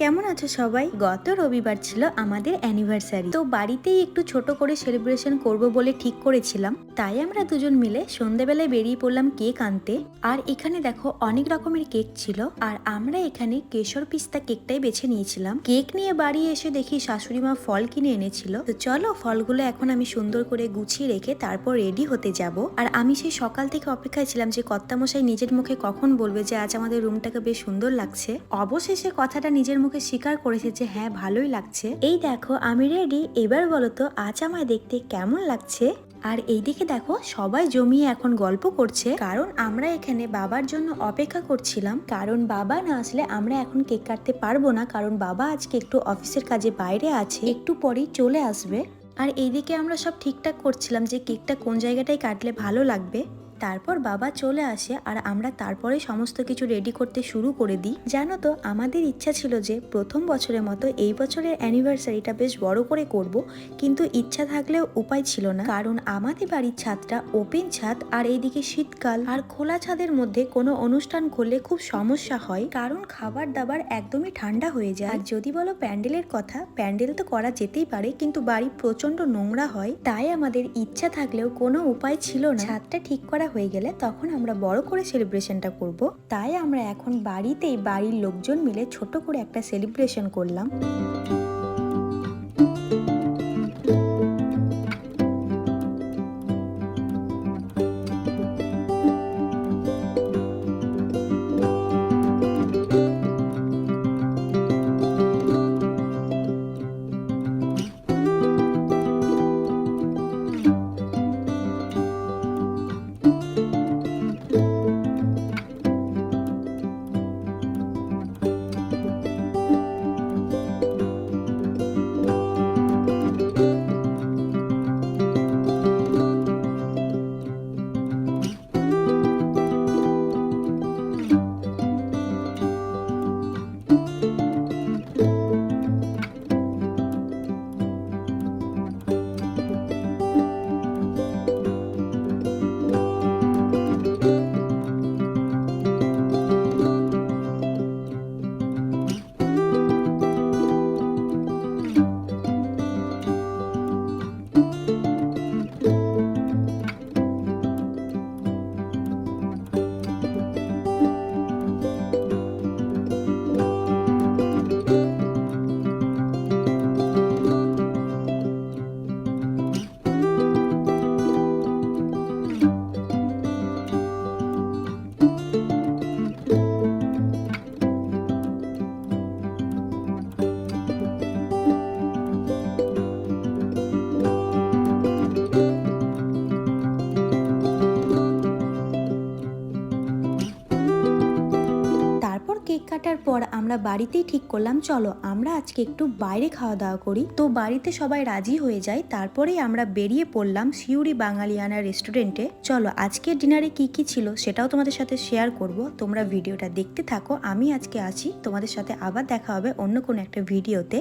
কেমন আছো সবাই? গত রবিবার ছিল আমাদের অ্যানিভার্সারি তো বাড়িতেই একটু ছোট করে সেলিব্রেশন করব বলে ঠিক করেছিলাম। তাই আমরা দুজন মিলে সন্ধেবেলায় বেরিয়ে পড়লাম কেক আনতে। আর এখানে দেখো অনেক রকমের কেক ছিল। আর আমরা এখানে কেশর পিস্তা কেকটাই বেছে নিয়েছিলাম। কেক নিয়ে বাড়ি এসে দেখি শাশুড়ি মা ফল কিনে এনেছিল। তো চলো ফলগুলো এখন আমি সুন্দর করে গুছিয়ে রেখে তারপর রেডি হতে যাব। আর আমি সেই সকাল থেকে অপেক্ষায় ছিলাম যে কর্তামশাই নিজের মুখে কখন বলবে যে আজ আমাদের রুমটাকে বেশ সুন্দর লাগছে। অবশেষে কথাটা নিজের মুখে স্বীকার করেছে যে হ্যাঁ ভালোই লাগছে। এই দেখো, আমি রেডি এবার বলো তো, আজ আমায় দেখতে কেমন লাগছে? আর এইদিকে দেখো, সবাই জমিয়ে এখন গল্প করছে। কারণ আমরা এখানে বাবার জন্য অপেক্ষা করছিলাম। কারণ বাবা না আসলে আমরা এখন কেক কাটতে পারব না। কারণ বাবা আজকে একটু অফিসের কাজে বাইরে আছে। একটু পরেই চলে আসবে। আর এইদিকে আমরা সব ঠিকঠাক করছিলাম যে কেকটা কোন জায়গাটায় কাটলে ভালো লাগবে। তারপর বাবা চলে আসে আর আমরা তারপরে সমস্ত কিছু রেডি করতে শুরু করে দিই। জানো তো, আমাদের ইচ্ছা ছিল যে প্রথম বছরের মতো এই বছরের অ্যানিভার্সারিটা বেশ বড় করে করব, কিন্তু ইচ্ছা থাকলেও উপায় ছিল না। কারণ আমাদের বাড়ির ছাদটা ওপেন ছাদ আর এইদিকে শীতকাল আর খোলা ছাদের মধ্যে কোনো অনুষ্ঠান করলে খুব সমস্যা হয়। কারণ খাবার দাবার একদমই ঠান্ডা হয়ে যায়। আর যদি বলো প্যান্ডেলের কথা, প্যান্ডেল তো করা যেতেই পারে, কিন্তু বাড়ি প্রচণ্ড নোংরা হয়, তাই আমাদের ইচ্ছা থাকলেও কোনো উপায় ছিল না। ছাদটা ঠিক করা হয়ে গেলে তখন আমরা বড় করে সেলিব্রেশনটা করব। তাই আমরা এখন বাড়িতেই বাড়ির লোকজন মিলে ছোট করে একটা সেলিব্রেশন করলাম। তারপর কেক কাটার পর আমরা বাড়িতেই ঠিক করলাম, চলো আমরা আজকে একটু বাইরে খাওয়া দাওয়া করি। তো বাড়িতে সবাই রাজি হয়ে যায়, তারপরেই আমরা বেরিয়ে পড়লাম সিউড়ি বাঙালিয়ানা রেস্টুরেন্টে চলো, আজকের ডিনারে কি কি ছিল সেটাও তোমাদের সাথে শেয়ার করব। তোমরা ভিডিওটা দেখতে থাকো, আমি আজকে আছি, তোমাদের সাথে আবার দেখা হবে অন্য কোনো একটা ভিডিওতে